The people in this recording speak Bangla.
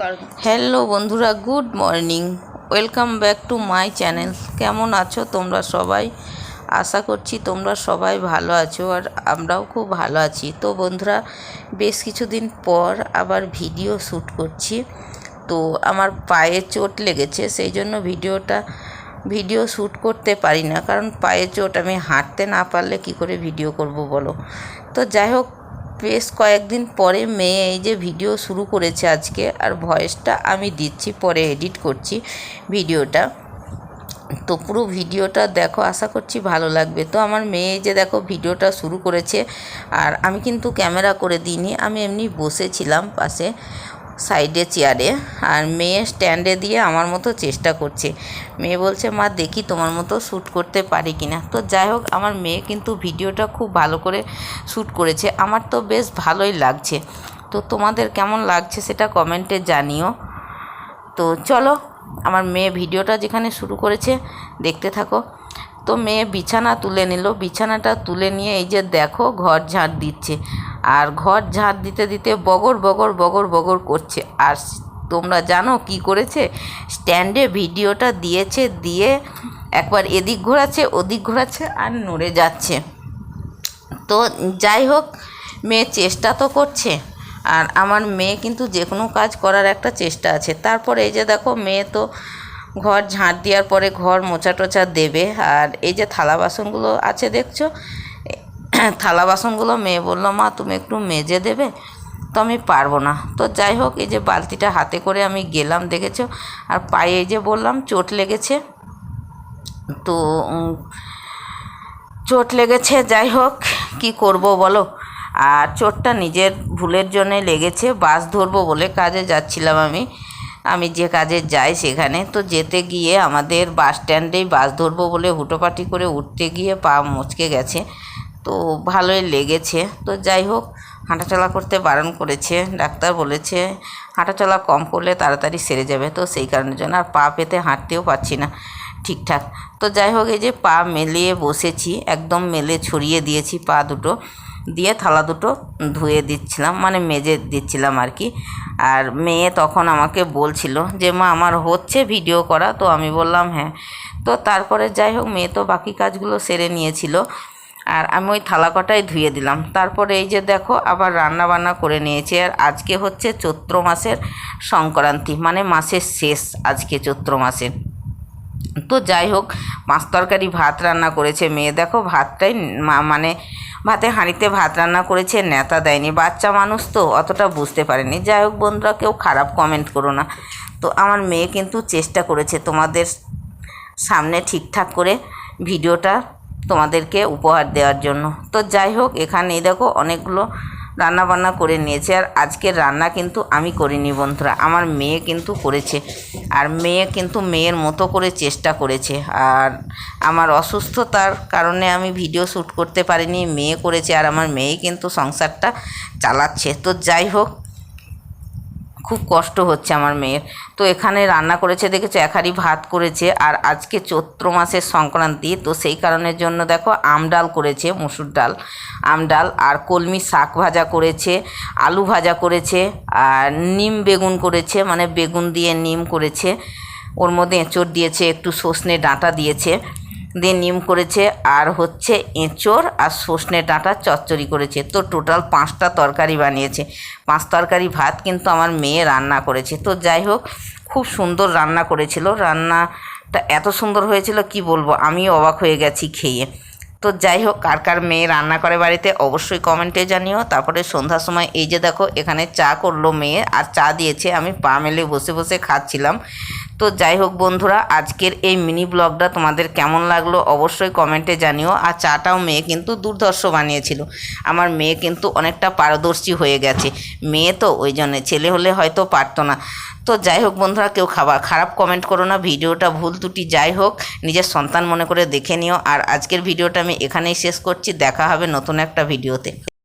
নমস্কার হ্যালো বন্ধুরা, good morning. Welcome back to my channel. কেমন আছো তোমরা সবাই? আশা করছি তোমরা সবাই ভালো আছো আর আমরাও খুব ভালো আছি। তো বন্ধুরা, বেশ কিছুদিন পর আবার ভিডিও শ্যুট করছি। তো আমার পায়ে চোট লেগেছে, সেই জন্য ভিডিওটা, ভিডিও শ্যুট করতে পারি না। কারণ পায়ে চোট, আমি হাঁটতে না পারলে কি করে ভিডিও করব বলো? তো যাই হোক বেশ কয়েকদিন পরে মেয়ে এই যে ভিডিও শুরু করেছে আজকে, আর ভয়েসটা আমি দিচ্ছি, পরে এডিট করছি ভিডিওটা। তো পুরো ভিডিওটা দেখো, আশা করছি ভালো লাগবে। তো আমার মেয়ে যে দেখো ভিডিওটা শুরু করেছে, আর আমি কিন্তু ক্যামেরা করে দিইনি, আমি এমনি বসেছিলাম পাশে। সাইডে চেয়ারে আর মেয়ে স্ট্যান্ডে দিয়ে আমার মতো চেষ্টা করছে। মেয়ে বলছে, মা, দেখি তোমার মতো শ্যুট করতে পারি কি না তো যাই হোক, আমার মেয়ে কিন্তু ভিডিওটা খুব ভালো করে শ্যুট করেছে। আমার তো বেশ ভালোই লাগছে। তো তোমাদের কেমন লাগছে সেটা কমেন্টে জানিও। তো চলো, আমার মেয়ে ভিডিওটা যেখানে শুরু করেছে, দেখতে থাকো। তো মেয়ে বিছানা তুলে নিল। বিছানাটা তুলে নিয়ে এই যে দেখো ঘর ঝাড় দিচ্ছে। আর ঘর ঝাড় দিতে দিতে বগর বগর বগর বগর করছে। আর তোমরা জানো কি করেছে? স্ট্যান্ডে ভিডিওটা দিয়েছে, দিয়ে একবার এদিক ঘোরাচ্ছে, ওদিক ঘোরাচ্ছে আর নড়ে যাচ্ছে। তো যাই হোক, মেয়ে চেষ্টা তো করছে। আর আমার মেয়ে কিন্তু যে কোনো কাজ করার একটা চেষ্টা আছে। তারপরে এই যে দেখো মেয়ে তো ঘর ঝাঁট দেওয়ার পরে ঘর মোচা টোচা দেবে। আর এই যে থালা বাসনগুলো আছে দেখছ? থালা বাসনগুলো মেয়ে বলল, মা, তুমি একটু মেজে দেবে? তো আমি পারব না। তো যাই হোক, এই যে বালতিটা হাতে করে আমি গেলাম, দেখেছ? আর পায়ে এই যে বললাম, চোট লেগেছে। তো চোট লেগেছে, যাই হোক, কি করব বলো? আর চোটটা নিজের ভুলের জন্যে লেগেছে, বাস ধরবো বলে কাজে যাচ্ছিলাম আমি। আমি যে কাজে যাই সেখানে, তো যেতে গিয়ে আমাদের বাস স্ট্যান্ডেই বাস ধরবো বলে হুটোপাটি করে উঠতে গিয়ে পা মচকে গেছে। তো ভালোই লেগেছে। তো যাই হোক, হাঁটাচলা করতে বারণ করেছে। ডাক্তার বলেছে, হাঁটাচলা কম করলে তাড়াতাড়ি সেরে যাবে। তো সেই কারণের জন্য আর পা পেতে হাঁটতেও পারছি না ঠিকঠাক। তো যাই হোক, এই যে পা মেলিয়ে বসেছি, একদম মেলে ছড়িয়ে দিয়েছি পা দুটো। দিয়ে থালা দুটো ধুয়ে দিচ্ছিলাম মানে মেজে দিচ্ছিলাম আর কি। আর মেয়ে তখন আমাকে বলছিল যে, মা, আমার হচ্ছে ভিডিও করা। তো আমি বললাম হ্যাঁ। তো তারপরে যাই হোক, মেয়ে তো বাকি কাজগুলো সেরে নিয়েছিল। আর আমি ওই থালা কটাই ধুয়ে দিলাম। তারপরে এই যে দেখো, আবার রান্না বান্না করে নিয়েছি। আর আজকে হচ্ছে চৈত্র মাসের সংক্রান্তি মানে মাসের শেষ আজকে চৈত্র মাসের। তো যাই হোক, মাছ তরকারি ভাত রান্না করেছে মেয়ে। দেখো, ভাতটাই মানে ভাতে হাঁড়িতে ভাত রান্না করেছে, নেতা দেয়নি। বাচ্চা মানুষ তো, অতটা বুঝতে পারেনি। যাই হোক বন্ধুরা, কেউ খারাপ কমেন্ট করো না। তো আমার মেয়ে কিন্তু চেষ্টা করেছে তোমাদের সামনে ঠিকঠাক করে ভিডিওটা তোমাদেরকে উপহার দেওয়ার জন্য। তো যাই হোক, এখানেই দেখো অনেকগুলো রান্না বান্না করে নিয়েছে আর আজকের রান্না কিন্তু আমি করিনি বন্ধুরা। আমার মেয়ে কিন্তু করেছে আর মেয়ে কিন্তু মেয়ের মতো করে চেষ্টা করেছে আর আমার অসুস্থতার কারণে আমি ভিডিও শ্যুট করতে পারিনি, মেয়ে করেছে আর আমার মেয়ে কিন্তু সংসারটা চালাচ্ছে। তো যাই হোক খুব কষ্ট হচ্ছে আমার মেয়ের। তো এখানে রান্না করেছে, দেখেছ এক হাঁড়ি ভাত করেছে আর আজকে চৈত্র মাসের সংক্রান্তি। তো সেই কারণের জন্য দেখো, আম ডাল করেছে, মুসুর ডাল, আম ডাল আর কলমি শাক ভাজা করেছে, আলু ভাজা করেছে আর নিম বেগুন করেছে মানে বেগুন দিয়ে নিম করেছে। ওর মধ্যে এঁচড় দিয়েছে, একটু সর্ষে ডাঁটা দিয়েছে। দিয়ে নিম করেছে, আর হচ্ছে এঁচোড় আর সর্ষে ডাঁটা চচ্চড়ি করেছে। তো টোটাল পাঁচটা তরকারি বানিয়েছে। পাঁচ তরকারি ভাত কিন্তু আমার মেয়ে রান্না করেছে। তো যাই হোক, খুব সুন্দর রান্না করেছিল। রান্নাটা এত সুন্দর হয়েছিল, কি বলব? আমি অবাক হয়ে গেছি খেয়ে। তো যাই হোক, কার কার মেয়ে রান্না করে বাড়িতে অবশ্যই কমেন্টে জানিও। তারপরে সন্ধ্যার সময় এই যে দেখো, এখানে চা করল মেয়ে, আর চা দিয়েছে। আমি পা মেলে বসে বসে খাচ্ছিলাম। তো যাই হোক বন্ধুরা, আজকের এই মিনি ব্লগটা তোমাদের কেমন লাগল অবশ্যই কমেন্টে জানিও। আর চাটাও মেয়ে কিন্তু দুর্ধর্ষ বানিয়েছিল। আমার মেয়ে কিন্তু অনেকটা পারদর্শী হয়ে গেছে। মেয়ে তো ওই জন্যে, ছেলে হলে হয়তো পারতো না। তো যাই হোক বন্ধুরা, কেউ খাবার খারাপ কমেন্ট করো না, ভিডিওটা ভুল ত্রুটি যাই হোক, নিজের সন্তান মনে করে দেখে নিও। আর আজকের ভিডিওটা আমি এখানেই শেষ করছি, দেখা হবে নতুন একটা ভিডিওতে।